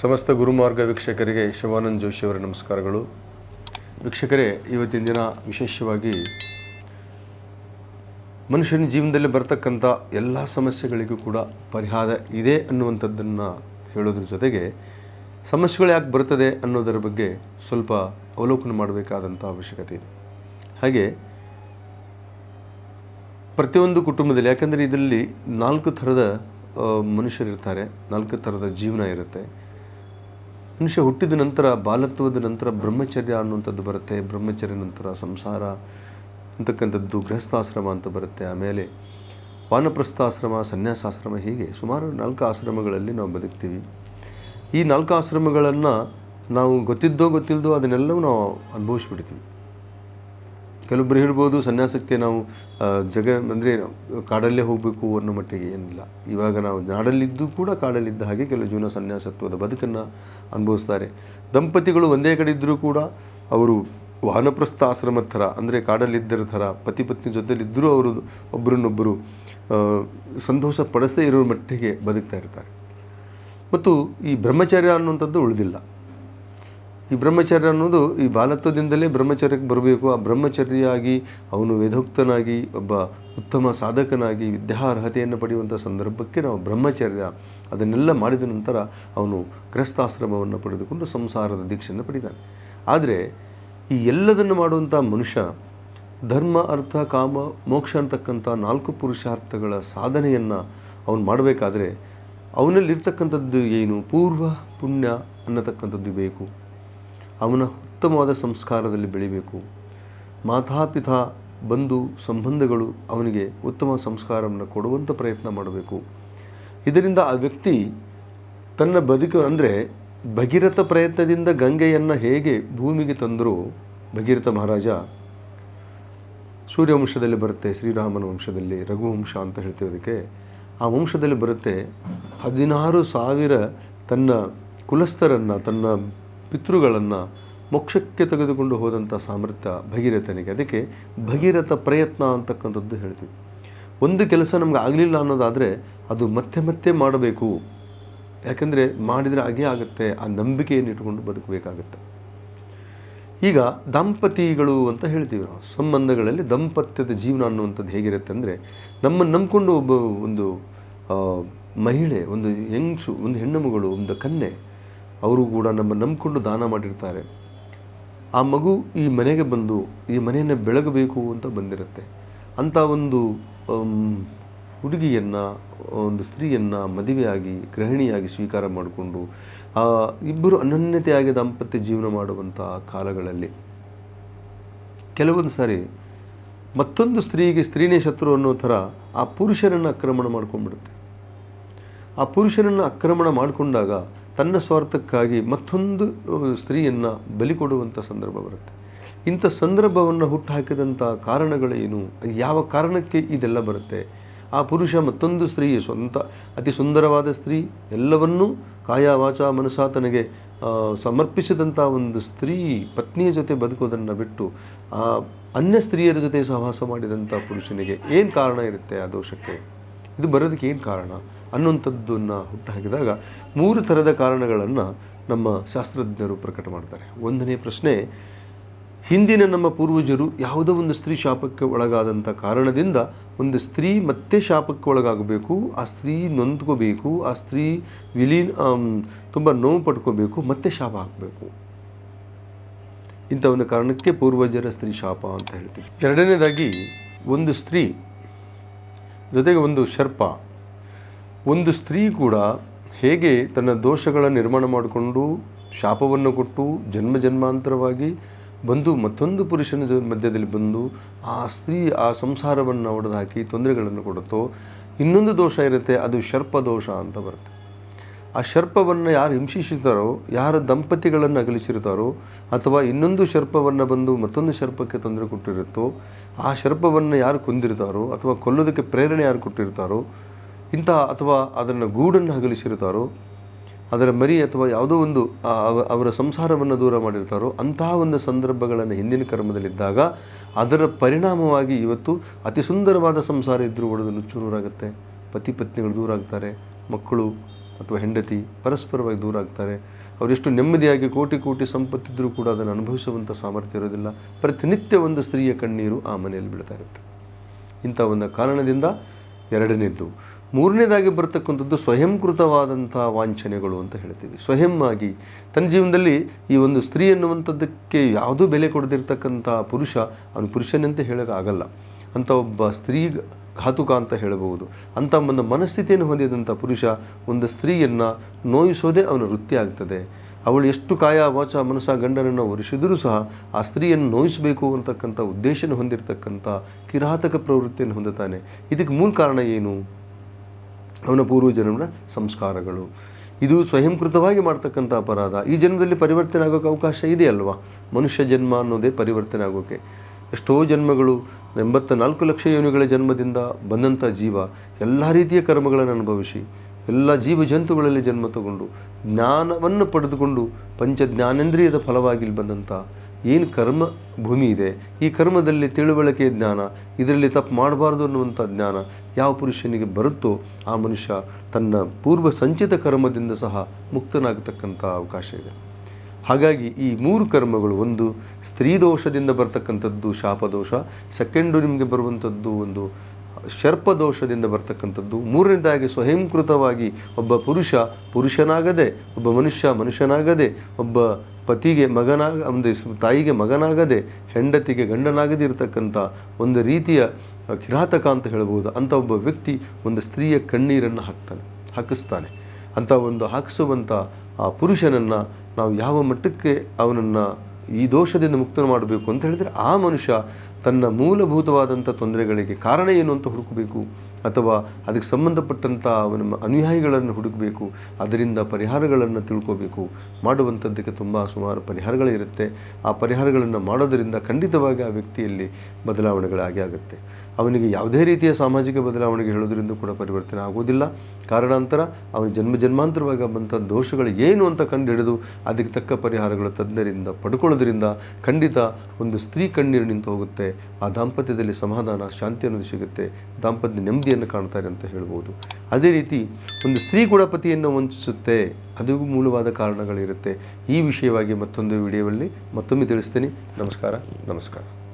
ಸಮಸ್ತ ಗುರುಮಾರ್ಗ ವೀಕ್ಷಕರಿಗೆ ಶಿವಾನಂದ್ ಜೋಶಿಯವರ ನಮಸ್ಕಾರಗಳು. ವೀಕ್ಷಕರೇ, ಇವತ್ತಿನ ದಿನ ವಿಶೇಷವಾಗಿ ಮನುಷ್ಯನ ಜೀವನದಲ್ಲಿ ಬರ್ತಕ್ಕಂಥ ಎಲ್ಲ ಸಮಸ್ಯೆಗಳಿಗೂ ಕೂಡ ಪರಿಹಾರ ಇದೆ ಅನ್ನುವಂಥದ್ದನ್ನು ಹೇಳೋದ್ರ ಜೊತೆಗೆ ಸಮಸ್ಯೆಗಳು ಯಾಕೆ ಬರ್ತದೆ ಅನ್ನೋದರ ಬಗ್ಗೆ ಸ್ವಲ್ಪ ಅವಲೋಕನ ಮಾಡಬೇಕಾದಂಥ ಅವಶ್ಯಕತೆ ಇದೆ. ಹಾಗೆ ಪ್ರತಿಯೊಂದು ಕುಟುಂಬದಲ್ಲಿ, ಯಾಕಂದರೆ ಇದರಲ್ಲಿ ನಾಲ್ಕು ಥರದ ಮನುಷ್ಯರಿರ್ತಾರೆ, ನಾಲ್ಕು ಥರದ ಜೀವನ ಇರುತ್ತೆ. ಮನುಷ್ಯ ಹುಟ್ಟಿದ ನಂತರ, ಬಾಲತ್ವದ ನಂತರ, ಬ್ರಹ್ಮಚರ್ಯ ಅನ್ನುವಂಥದ್ದು ಬರುತ್ತೆ. ಬ್ರಹ್ಮಚರ್ಯ ನಂತರ ಸಂಸಾರ, ಅಂತಕ್ಕಂಥದ್ದು ಗೃಹಸ್ಥಾಶ್ರಮ ಅಂತ ಬರುತ್ತೆ. ಆಮೇಲೆ ವಾನಪ್ರಸ್ಥಾಶ್ರಮ, ಸನ್ಯಾಸಾಶ್ರಮ ಹೀಗೆ ಸುಮಾರು ನಾಲ್ಕು ಆಶ್ರಮಗಳಲ್ಲಿ ನಾವು ಬದುಕ್ತೀವಿ. ಈ ನಾಲ್ಕು ಆಶ್ರಮಗಳನ್ನು ನಾವು ಗೊತ್ತಿದ್ದೋ ಗೊತ್ತಿಲ್ಲದೋ ಅದನ್ನೆಲ್ಲವೂ ನಾವು ಅನುಭವಿಸ್ಬಿಡ್ತೀವಿ. ಕೆಲವೊಬ್ಬರು ಹೇಳ್ಬೋದು, ಸನ್ಯಾಸಕ್ಕೆ ನಾವು ಜಗ ಅಂದರೆ ಕಾಡಲ್ಲೇ ಹೋಗಬೇಕು ಅನ್ನೋ ಮಟ್ಟಿಗೆ ಏನಿಲ್ಲ. ಇವಾಗ ನಾವು ನಾಡಲ್ಲಿದ್ದು ಕೂಡ ಕಾಡಲ್ಲಿದ್ದ ಹಾಗೆ ಕೆಲವು ಜೀವನ ಸನ್ಯಾಸತ್ವದ ಬದುಕನ್ನು ಅನುಭವಿಸ್ತಾರೆ. ದಂಪತಿಗಳು ಒಂದೇ ಕಡೆ ಇದ್ದರೂ ಕೂಡ ಅವರು ವಾನಪ್ರಸ್ಥ ಆಶ್ರಮದ ಥರ, ಅಂದರೆ ಕಾಡಲ್ಲಿದ್ದರ ಥರ, ಪತಿ ಪತ್ನಿ ಜೊತೆಲಿದ್ದರೂ ಅವರು ಒಬ್ಬರನ್ನೊಬ್ಬರು ಸಂತೋಷ ಪಡಿಸದೇ ಇರೋ ಮಟ್ಟಿಗೆ ಬದುಕ್ತಾ ಇರ್ತಾರೆ. ಮತ್ತು ಈ ಬ್ರಹ್ಮಚಾರ್ಯ ಅನ್ನುವಂಥದ್ದು ಉಳಿದಿಲ್ಲ. ಈ ಬ್ರಹ್ಮಚರ್ಯ ಅನ್ನೋದು ಈ ಬಾಲತ್ವದಿಂದಲೇ ಬ್ರಹ್ಮಚರ್ಯಕ್ಕೆ ಬರಬೇಕು. ಆ ಬ್ರಹ್ಮಚರ್ಯಾಗಿ ಅವನು ವೇದೋಕ್ತನಾಗಿ, ಒಬ್ಬ ಉತ್ತಮ ಸಾಧಕನಾಗಿ, ವಿದ್ಯಾರ್ಹತೆಯನ್ನು ಪಡೆಯುವಂಥ ಸಂದರ್ಭಕ್ಕೆ ನಾವು ಬ್ರಹ್ಮಚರ್ಯ ಅದನ್ನೆಲ್ಲ ಮಾಡಿದ ನಂತರ ಅವನು ಗೃಹಸ್ಥಾಶ್ರಮವನ್ನು ಪಡೆದುಕೊಂಡು ಸಂಸಾರದ ದೀಕ್ಷೆಯನ್ನು ಪಡಿತಾನೆ ಆದರೆ ಈ ಎಲ್ಲದನ್ನು ಮಾಡುವಂಥ ಮನುಷ್ಯ ಧರ್ಮ, ಅರ್ಥ, ಕಾಮ, ಮೋಕ್ಷ ಅಂತಕ್ಕಂಥ ನಾಲ್ಕು ಪುರುಷಾರ್ಥಗಳ ಸಾಧನೆಯನ್ನು ಅವನು ಮಾಡಬೇಕಾದ್ರೆ ಅವನಲ್ಲಿರ್ತಕ್ಕಂಥದ್ದು ಏನು? ಪೂರ್ವ ಪುಣ್ಯ ಅನ್ನತಕ್ಕಂಥದ್ದು ಬೇಕು. ಅವನ ಉತ್ತಮವಾದ ಸಂಸ್ಕಾರದಲ್ಲಿ ಬೆಳಿಬೇಕು. ಮಾತಾಪಿತಾ ಬಂಧು ಸಂಬಂಧಗಳು ಅವನಿಗೆ ಉತ್ತಮ ಸಂಸ್ಕಾರವನ್ನು ಕೊಡುವಂಥ ಪ್ರಯತ್ನ ಮಾಡಬೇಕು. ಇದರಿಂದ ಆ ವ್ಯಕ್ತಿ ತನ್ನ ಬದುಕು ಅಂದರೆ ಭಗೀರಥ ಪ್ರಯತ್ನದಿಂದ ಗಂಗೆಯನ್ನು ಹೇಗೆ ಭೂಮಿಗೆ ತಂದರೂ ಭಗೀರಥ ಮಹಾರಾಜ ಸೂರ್ಯವಂಶದಲ್ಲಿ ಬರುತ್ತೆ, ಶ್ರೀರಾಮನ ವಂಶದಲ್ಲಿ, ರಘುವಂಶ ಅಂತ ಹೇಳ್ತೀವಿ ಅದಕ್ಕೆ. ಆ ವಂಶದಲ್ಲಿ ಬರುತ್ತೆ ಹದಿನಾರು ಸಾವಿರ ತನ್ನ ಕುಲಸ್ಥರನ್ನು, ತನ್ನ ಪಿತೃಗಳನ್ನು ಮೋಕ್ಷಕ್ಕೆ ತೆಗೆದುಕೊಂಡು ಹೋದಂಥ ಸಾಮರ್ಥ್ಯ ಭಗೀರಥನಿಗೆ. ಅದಕ್ಕೆ ಭಗೀರಥ ಪ್ರಯತ್ನ ಅಂತಕ್ಕಂಥದ್ದು ಹೇಳ್ತೀವಿ. ಒಂದು ಕೆಲಸ ನಮ್ಗೆ ಆಗಲಿಲ್ಲ ಅನ್ನೋದಾದರೆ ಅದು ಮತ್ತೆ ಮತ್ತೆ ಮಾಡಬೇಕು. ಯಾಕೆಂದರೆ ಮಾಡಿದರೆ ಹಾಗೇ ಆಗುತ್ತೆ, ಆ ನಂಬಿಕೆಯನ್ನು ಇಟ್ಕೊಂಡು ಬದುಕಬೇಕಾಗತ್ತೆ. ಈಗ ದಂಪತಿಗಳು ಅಂತ ಹೇಳ್ತೀವಿ ನಾವು. ಸಂಬಂಧಗಳಲ್ಲಿ ದಂಪತ್ಯದ ಜೀವನ ಅನ್ನುವಂಥದ್ದು ಹೇಗಿರುತ್ತೆ ಅಂದರೆ ನಮ್ಮನ್ನು ನಂಬಿಕೊಂಡು ಒಬ್ಬ ಒಂದು ಮಹಿಳೆ, ಒಂದು ಹೆಂಗಸು, ಒಂದು ಹೆಣ್ಣು ಮಗಳು, ಒಂದು ಕನ್ಯೆ ಅವರು ಕೂಡ ನಮ್ಮ ನಂಬಿಕೊಂಡು ದಾನ ಮಾಡಿರ್ತಾರೆ. ಆ ಮಗು ಈ ಮನೆಗೆ ಬಂದು ಈ ಮನೆಯನ್ನು ಬೆಳಗಬೇಕು ಅಂತ ಬಂದಿರುತ್ತೆ. ಅಂಥ ಒಂದು ಹುಡುಗಿಯನ್ನು, ಒಂದು ಸ್ತ್ರೀಯನ್ನು ಮದುವೆಯಾಗಿ, ಗೃಹಿಣಿಯಾಗಿ ಸ್ವೀಕಾರ ಮಾಡಿಕೊಂಡು ಇಬ್ಬರು ಅನನ್ಯತೆಯಾಗಿ ದಾಂಪತ್ಯ ಜೀವನ ಮಾಡುವಂಥ ಕಾಲಗಳಲ್ಲಿ. ಕೆಲವೊಂದು ಸಾರಿ ಮತ್ತೊಂದು ಸ್ತ್ರೀಗೆ ಸ್ತ್ರೀನೇ ಶತ್ರು ಅನ್ನೋ ಥರ ಆ ಪುರುಷನನ್ನು ಆಕ್ರಮಣ ಮಾಡ್ಕೊಂಡ್ಬಿಡುತ್ತೆ. ಆ ಪುರುಷನನ್ನು ಆಕ್ರಮಣ ಮಾಡಿಕೊಂಡಾಗ ತನ್ನ ಸ್ವಾರ್ಥಕ್ಕಾಗಿ ಮತ್ತೊಂದು ಸ್ತ್ರೀಯನ್ನು ಬಲಿ ಕೊಡುವಂಥ ಸಂದರ್ಭ ಬರುತ್ತೆ. ಇಂಥ ಸಂದರ್ಭವನ್ನು ಹುಟ್ಟುಹಾಕಿದಂಥ ಕಾರಣಗಳೇನು? ಯಾವ ಕಾರಣಕ್ಕೆ ಇದೆಲ್ಲ ಬರುತ್ತೆ? ಆ ಪುರುಷ ಮತ್ತೊಂದು ಸ್ತ್ರೀ ಸ್ವಂತ, ಅತಿ ಸುಂದರವಾದ ಸ್ತ್ರೀ, ಎಲ್ಲವನ್ನೂ ಕಾಯ ವಾಚ ಮನಸ್ಸ ಸಮರ್ಪಿಸಿದಂಥ ಒಂದು ಸ್ತ್ರೀ ಪತ್ನಿಯ ಜೊತೆ ಬದುಕೋದನ್ನು ಬಿಟ್ಟು, ಆ ಅನ್ಯ ಸ್ತ್ರೀಯರ ಜೊತೆ ಸಹವಾಸ ಮಾಡಿದಂಥ ಪುರುಷನಿಗೆ ಏನು ಕಾರಣ ಇರುತ್ತೆ ಆ ದೋಷಕ್ಕೆ? ಇದು ಬರೋದಕ್ಕೆ ಏನು ಕಾರಣ? ಅನ್ನುವಂಥದ್ದನ್ನು ಹುಟ್ಟುಹಾಕಿದಾಗ ಮೂರು ಥರದ ಕಾರಣಗಳನ್ನು ನಮ್ಮ ಶಾಸ್ತ್ರಜ್ಞರು ಪ್ರಕಟ ಮಾಡ್ತಾರೆ. ಒಂದನೇ ಪ್ರಶ್ನೆ, ಹಿಂದಿನ ನಮ್ಮ ಪೂರ್ವಜರು ಯಾವುದೋ ಒಂದು ಸ್ತ್ರೀ ಶಾಪಕ್ಕೆ ಒಳಗಾದಂಥ ಕಾರಣದಿಂದ ಒಂದು ಸ್ತ್ರೀ ಮತ್ತೆ ಶಾಪಕ್ಕೆ ಒಳಗಾಗಬೇಕು, ಆ ಸ್ತ್ರೀ ನೊಂದ್ಕೋಬೇಕು, ಆ ಸ್ತ್ರೀ ವಿಲೀನ್ ತುಂಬ ನೋವು ಪಡ್ಕೋಬೇಕು, ಮತ್ತೆ ಶಾಪ ಹಾಕಬೇಕು. ಇಂಥ ಒಂದು ಕಾರಣಕ್ಕೆ ಪೂರ್ವಜರ ಸ್ತ್ರೀ ಶಾಪ ಅಂತ ಹೇಳ್ತೀವಿ. ಎರಡನೇದಾಗಿ, ಒಂದು ಸ್ತ್ರೀ ಜೊತೆಗೆ ಒಂದು ಸರ್ಪ ಒಂದು ಸ್ತ್ರೀ ಕೂಡ ಹೇಗೆ ತನ್ನ ದೋಷಗಳ ನಿರ್ಮಾಣ ಮಾಡಿಕೊಂಡು ಶಾಪವನ್ನು ಕೊಟ್ಟು ಜನ್ಮ ಜನ್ಮಾಂತರವಾಗಿ ಬಂದು ಮತ್ತೊಂದು ಪುರುಷನ ಮಧ್ಯದಲ್ಲಿ ಬಂದು ಆ ಸ್ತ್ರೀ ಆ ಸಂಸಾರವನ್ನು ಒಡೆದು ಹಾಕಿ ತೊಂದರೆಗಳನ್ನು ಕೊಡುತ್ತೋ, ಇನ್ನೊಂದು ದೋಷ ಇರುತ್ತೆ, ಅದು ಶರ್ಪ ದೋಷ ಅಂತ ಬರುತ್ತೆ. ಆ ಶರ್ಪವನ್ನು ಯಾರು ಹಿಂಸಿಸುತ್ತಾರೋ ಯಾರು ದಂಪತಿಗಳನ್ನು ಅಗಲಿಸಿರ್ತಾರೋ, ಅಥವಾ ಇನ್ನೊಂದು ಶರ್ಪವನ್ನು ಬಂದು ಮತ್ತೊಂದು ಶರ್ಪಕ್ಕೆ ತೊಂದರೆ ಕೊಟ್ಟಿರುತ್ತೋ, ಆ ಶರ್ಪವನ್ನು ಯಾರು ಕೊಂದಿರ್ತಾರೋ, ಅಥವಾ ಕೊಲ್ಲೋದಕ್ಕೆ ಪ್ರೇರಣೆ ಯಾರು ಕೊಟ್ಟಿರ್ತಾರೋ ಇಂಥ ಅಥವಾ ಅದನ್ನು ಗೂಡನ್ನು ಹಗಲಿಸಿರುತ್ತಾರೋ, ಅದರ ಮರಿ ಅಥವಾ ಯಾವುದೋ ಒಂದು ಅವ- ಅವರ ಸಂಸಾರವನ್ನು ದೂರ ಮಾಡಿರ್ತಾರೋ ಅಂತಹ ಒಂದು ಸಂದರ್ಭಗಳನ್ನು ಹಿಂದಿನ ಕರ್ಮದಲ್ಲಿದ್ದಾಗ ಅದರ ಪರಿಣಾಮವಾಗಿ ಇವತ್ತು ಅತಿ ಸುಂದರವಾದ ಸಂಸಾರ ಇದ್ದರೂ ಒಡೆದು ನುಚ್ಚುನೂರಾಗುತ್ತೆ ಪತಿ ಪತ್ನಿಗಳು ದೂರ ಆಗ್ತಾರೆ ಮಕ್ಕಳು ಅಥವಾ ಹೆಂಡತಿ ಪರಸ್ಪರವಾಗಿ ದೂರ ಆಗ್ತಾರೆ ಅವರೆಷ್ಟು ನೆಮ್ಮದಿಯಾಗಿ ಕೋಟಿ ಕೋಟಿ ಸಂಪತ್ತಿದ್ದರೂ ಕೂಡ ಅದನ್ನು ಅನುಭವಿಸುವಂಥ ಸಾಮರ್ಥ್ಯ ಇರೋದಿಲ್ಲ. ಪ್ರತಿನಿತ್ಯ ಒಂದು ಸ್ತ್ರೀಯ ಕಣ್ಣೀರು ಆ ಮನೆಯಲ್ಲಿ ಬೀಳ್ತಾ ಇರುತ್ತೆ. ಇಂಥ ಒಂದು ಕಾರಣದಿಂದ ಎರಡನೇದ್ದು ಮೂರನೇದಾಗಿ ಬರ್ತಕ್ಕಂಥದ್ದು ಸ್ವಯಂಕೃತವಾದಂಥ ವಾಂಛನೆಗಳು ಅಂತ ಹೇಳ್ತೀವಿ. ಸ್ವಯಂ ಆಗಿ ತನ್ನ ಜೀವನದಲ್ಲಿ ಈ ಒಂದು ಸ್ತ್ರೀ ಅನ್ನುವಂಥದ್ದಕ್ಕೆ ಯಾವುದೂ ಬೆಲೆ ಕೊಡದಿರ್ತಕ್ಕಂಥ ಪುರುಷ, ಅವನು ಪುರುಷನಂತೆ ಹೇಳೋಕ್ಕಾಗಲ್ಲ ಅಂಥ ಒಬ್ಬ ಸ್ತ್ರೀ ಘಾತುಕ ಅಂತ ಹೇಳಬಹುದು. ಅಂಥ ಒಂದು ಮನಸ್ಥಿತಿಯನ್ನು ಹೊಂದಿದಂಥ ಪುರುಷ ಒಂದು ಸ್ತ್ರೀಯನ್ನು ನೋಯಿಸೋದೇ ಅವನ ವೃತ್ತಿ ಆಗ್ತದೆ. ಅವಳು ಎಷ್ಟು ಕಾಯ ವಾಚ ಮನಸ್ಸ ಗಂಡನನ್ನು ಒರೆಸಿದರೂ ಸಹ ಆ ಸ್ತ್ರೀಯನ್ನು ನೋಯಿಸಬೇಕು ಅಂತಕ್ಕಂಥ ಉದ್ದೇಶನ ಹೊಂದಿರತಕ್ಕಂಥ ಕಿರಾತಕ ಪ್ರವೃತ್ತಿಯನ್ನು ಹೊಂದುತ್ತಾನೆ. ಇದಕ್ಕೆ ಮೂಲ ಕಾರಣ ಏನು? ಅವನ ಪೂರ್ವಜನ್ಮದ ಸಂಸ್ಕಾರಗಳು. ಇದು ಸ್ವಯಂಕೃತವಾಗಿ ಮಾಡ್ತಕ್ಕಂಥ ಅಪರಾಧ. ಈ ಜನ್ಮದಲ್ಲಿ ಪರಿವರ್ತನೆ ಆಗೋಕ್ಕೆ ಅವಕಾಶ ಇದೆ ಅಲ್ವಾ? ಮನುಷ್ಯ ಜನ್ಮ ಅನ್ನೋದೇ ಪರಿವರ್ತನೆ ಆಗೋಕ್ಕೆ ಎಷ್ಟೋ ಜನ್ಮಗಳು, ಎಂಬತ್ತ ನಾಲ್ಕು ಲಕ್ಷ ಯೋನಿಗಳ ಜನ್ಮದಿಂದ ಬಂದಂಥ ಜೀವ ಎಲ್ಲ ರೀತಿಯ ಕರ್ಮಗಳನ್ನು ಅನುಭವಿಸಿ, ಎಲ್ಲ ಜೀವ ಜಂತುಗಳಲ್ಲಿ ಜನ್ಮ ತಗೊಂಡು, ಜ್ಞಾನವನ್ನು ಪಡೆದುಕೊಂಡು ಪಂಚ ಜ್ಞಾನೇಂದ್ರಿಯದ ಫಲವಾಗಿ ಬಂದಂಥ ಏನು ಕರ್ಮ ಭೂಮಿ ಇದೆ? ಈ ಕರ್ಮದಲ್ಲಿ ತಿಳುವಳಿಕೆ ಜ್ಞಾನ, ಇದರಲ್ಲಿ ತಪ್ಪು ಮಾಡಬಾರ್ದು ಅನ್ನುವಂಥ ಜ್ಞಾನ ಯಾವ ಪುರುಷನಿಗೆ ಬರುತ್ತೋ ಆ ಮನುಷ್ಯ ತನ್ನ ಪೂರ್ವ ಸಂಚಿತ ಕರ್ಮದಿಂದ ಸಹ ಮುಕ್ತನಾಗತಕ್ಕಂಥ ಅವಕಾಶ ಇದೆ. ಹಾಗಾಗಿ ಈ ಮೂರು ಕರ್ಮಗಳು, ಒಂದು ಸ್ತ್ರೀ ದೋಷದಿಂದ ಬರ್ತಕ್ಕಂಥದ್ದು ಶಾಪದೋಷ ಸೆಕೆಂಡು ನಿಮಗೆ ಬರುವಂಥದ್ದು ಒಂದು ಶರ್ಪದೋಷದಿಂದ ಬರ್ತಕ್ಕಂಥದ್ದು, ಮೂರನೇದಾಗಿ ಸ್ವಯಂಕೃತವಾಗಿ ಒಬ್ಬ ಪುರುಷ ಪುರುಷನಾಗದೆ, ಒಬ್ಬ ಮನುಷ್ಯ ಮನುಷ್ಯನಾಗದೆ, ಒಬ್ಬ ಪತಿಗೆ ಮಗನಾಗ ಒಂದು ತಾಯಿಗೆ ಮಗನಾಗದೆ, ಹೆಂಡತಿಗೆ ಗಂಡನಾಗದೇ ಇರತಕ್ಕಂಥ ಒಂದು ರೀತಿಯ ಕಿರಾತಕ ಅಂತ ಹೇಳ್ಬೋದು. ಅಂಥ ಒಬ್ಬ ವ್ಯಕ್ತಿ ಒಂದು ಸ್ತ್ರೀಯ ಕಣ್ಣೀರನ್ನು ಹಾಕ್ತಾನೆ, ಹಾಕಿಸ್ತಾನೆ. ಅಂಥ ಒಂದು ಹಾಕಿಸುವಂಥ ಆ ಪುರುಷನನ್ನು ನಾವು ಯಾವ ಮಟ್ಟಕ್ಕೆ ಅವನನ್ನು ಈ ದೋಷದಿಂದ ಮುಕ್ತ ಮಾಡಬೇಕು ಅಂತ ಹೇಳಿದರೆ ಆ ಮನುಷ್ಯ ತನ್ನ ಮೂಲಭೂತವಾದಂಥ ತೊಂದರೆಗಳಿಗೆ ಕಾರಣ ಏನು ಅಂತ ಹುಡುಕಬೇಕು. ಅಥವಾ ಅದಕ್ಕೆ ಸಂಬಂಧಪಟ್ಟಂಥ ನಮ್ಮ ಅನುಯಾಯಿಗಳನ್ನು ಹುಡುಕಬೇಕು, ಅದರಿಂದ ಪರಿಹಾರಗಳನ್ನು ತಿಳ್ಕೋಬೇಕು. ಮಾಡುವಂಥದ್ದಕ್ಕೆ ತುಂಬ ಸುಮಾರು ಪರಿಹಾರಗಳಿರುತ್ತೆ ಆ ಪರಿಹಾರಗಳನ್ನು ಮಾಡೋದರಿಂದ ಖಂಡಿತವಾಗಿ ಆ ವ್ಯಕ್ತಿಯಲ್ಲಿ ಬದಲಾವಣೆಗಳಾಗಿ ಆಗುತ್ತೆ. ಅವನಿಗೆ ಯಾವುದೇ ರೀತಿಯ ಸಾಮಾಜಿಕ ಬದಲಾವಣೆಗೆ ಹೇಳೋದ್ರಿಂದ ಕೂಡ ಪರಿವರ್ತನೆ ಆಗೋದಿಲ್ಲ ಕಾರಣಾಂತರ ಅವನ ಜನ್ಮ ಜನ್ಮಾಂತರವಾಗಿ ಬಂಥ ದೋಷಗಳು ಏನು ಅಂತ ಕಂಡು ಹಿಡಿದು ಅದಕ್ಕೆ ತಕ್ಕ ಪರಿಹಾರಗಳು ತಜ್ಞರಿಂದ ಪಡ್ಕೊಳ್ಳೋದ್ರಿಂದ ಖಂಡಿತ ಒಂದು ಸ್ತ್ರೀ ಕಣ್ಣೀರು ನಿಂತು ಹೋಗುತ್ತೆ. ಆ ದಾಂಪತ್ಯದಲ್ಲಿ ಸಮಾಧಾನ, ಶಾಂತಿ ಅನ್ನೋದು ಸಿಗುತ್ತೆ. ದಾಂಪತ್ಯ ನೆಮ್ಮದಿಯನ್ನು ಕಾಣ್ತಾರೆ ಅಂತ ಹೇಳ್ಬೋದು. ಅದೇ ರೀತಿ ಒಂದು ಸ್ತ್ರೀ ಕೂಡ ಪತಿಯನ್ನು ವಂಚಿಸುತ್ತೆ. ಅದು ಮೂಲವಾದ ಕಾರಣಗಳಿರುತ್ತೆ. ಈ ವಿಷಯವಾಗಿ ಮತ್ತೊಂದು ವಿಡಿಯೋದಲ್ಲಿ ಮತ್ತೊಮ್ಮೆ ತಿಳಿಸ್ತೀನಿ. ನಮಸ್ಕಾರ. ನಮಸ್ಕಾರ.